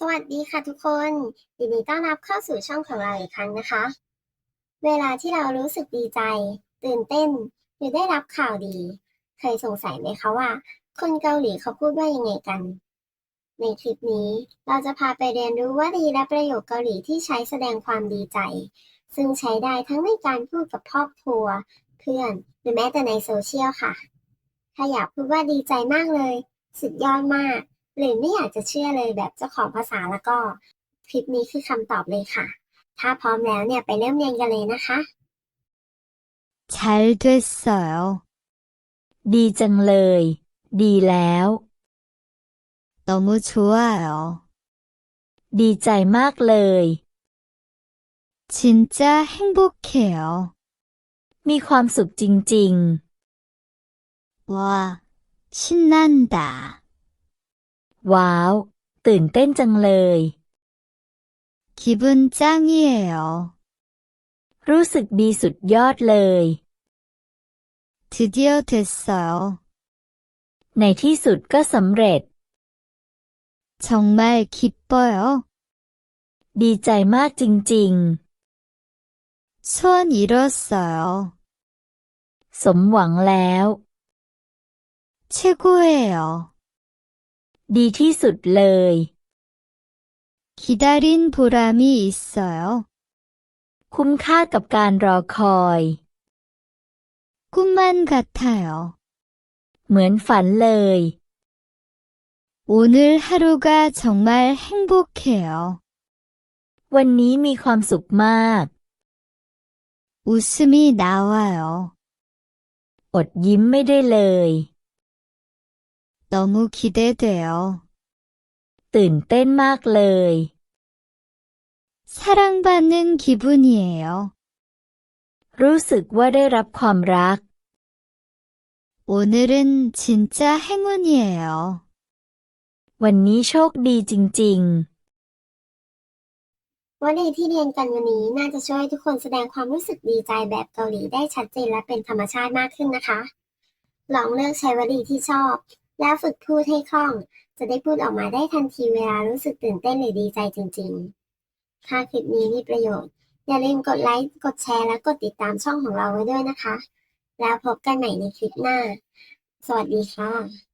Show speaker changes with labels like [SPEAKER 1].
[SPEAKER 1] สวัสดีค่ะทุกคนยินดีต้อนรับเข้าสู่ช่องของเราอีกครั้งนะคะ เวลาที่เรารู้สึกดีใจ ตื่นเต้น หรือได้รับข่าวดี เคยสงสัยไหมคะว่า คนเกาหลีเขาพูดว่ายังไงกัน ในคลิปนี้เราจะพาไปเรียนรู้วลีและประโยคเกาหลีที่ใช้แสดงความดีใจ ซึ่งใช้ได้ทั้งในการพูดกับครอบครัว เพื่อนหรือแม้แต่ในโซเชียลค่ะถ้าอยากพูดว่าดีใจมากเลย สุดยอดมาก หรือไม่อยากจะเชื่อเลยแบบเจ้าของภาษาแล้วก็ คลิปนี้คือคำตอบเลยค่ะ ถ้าพร้อมแล้วเนี่ยไปเริ่มเรียนกันเลยนะคะ
[SPEAKER 2] 잘 됐어요. ดีจังเลย ดีแล้ว 너무 좋아요. ดีใจมากเลย 진짜 행복해요. มีความสุขจริงๆ 와, 신난다. ว้าว ตื่นเต้นจังเลย 기분 짱이에요. รู้สึกดีสุดยอดเลย 드디어 됐어요. ในที่สุดก็สำเร็จ 정말 기뻐요. ดีใจมากจริงๆ 소원 이뤘어요. สมหวังแล้ว 최고예요. ดีที่สุดเลย 기다린 보람이 있어요. คุ้มค่ากับการรอคอย 꿈만 같아요. เหมือนฝันเลย 오늘 하루가 정말 행복해요. วันนี้มีความสุขมาก 웃음이 나와요. อดยิ้มไม่ได้เลย 너무 기대돼요. ตื่นเต้นมากเลย 사랑받는 기분이에요. รู้สึกว่าได้รับความรัก 오늘은 진짜 행운이에요. วันนี้โชคดีจริง
[SPEAKER 1] วลีที่เรียนกันวันนี้น่าจะช่วยให้ทุกคนแสดงความรู้สึกดีใจแบบเกาหลีได้ชัดเจนและเป็นธรรมชาติมากขึ้นนะคะ ลองเลือกใช้วลีที่ชอบ แล้วฝึกพูดให้คล่อง จะได้พูดออกมาได้ทันทีเวลารู้สึกตื่นเต้นหรือดีใจจริงๆ ถ้าคลิปนี้มีประโยชน์ อย่าลืมกดไลค์ กดแชร์และกดติดตามช่องของเราไว้ด้วยนะคะ แล้วพบกันใหม่ในคลิปหน้า สวัสดีค่ะ